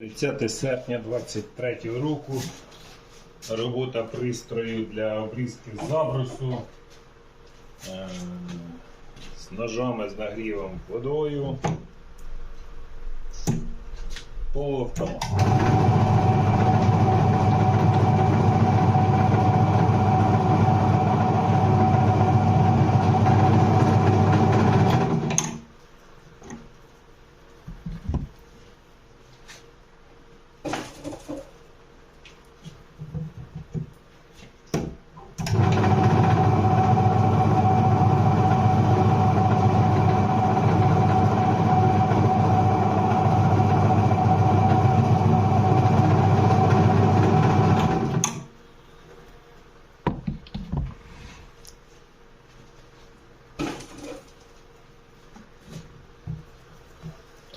30 серпня 23 року. Робота пристрою для обрізки забрусу е, з ножами з нагрівом водою. Полуавтомат.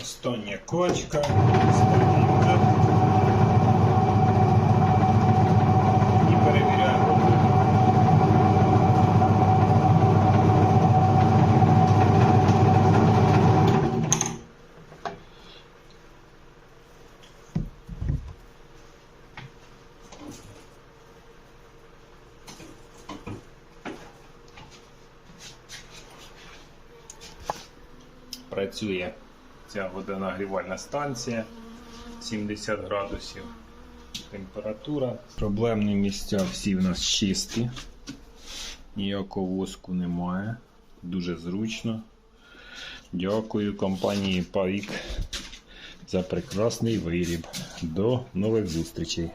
Остання кочка. Останній метод. І перевіряємо роботу. Працює Ця водонагрівальна станція 70 градусів температура. Проблемні місця всі в нас чисті. Ніякого воску немає. Дуже зручно. Дякую компанії Павік за прекрасний виріб. До нових зустрічей!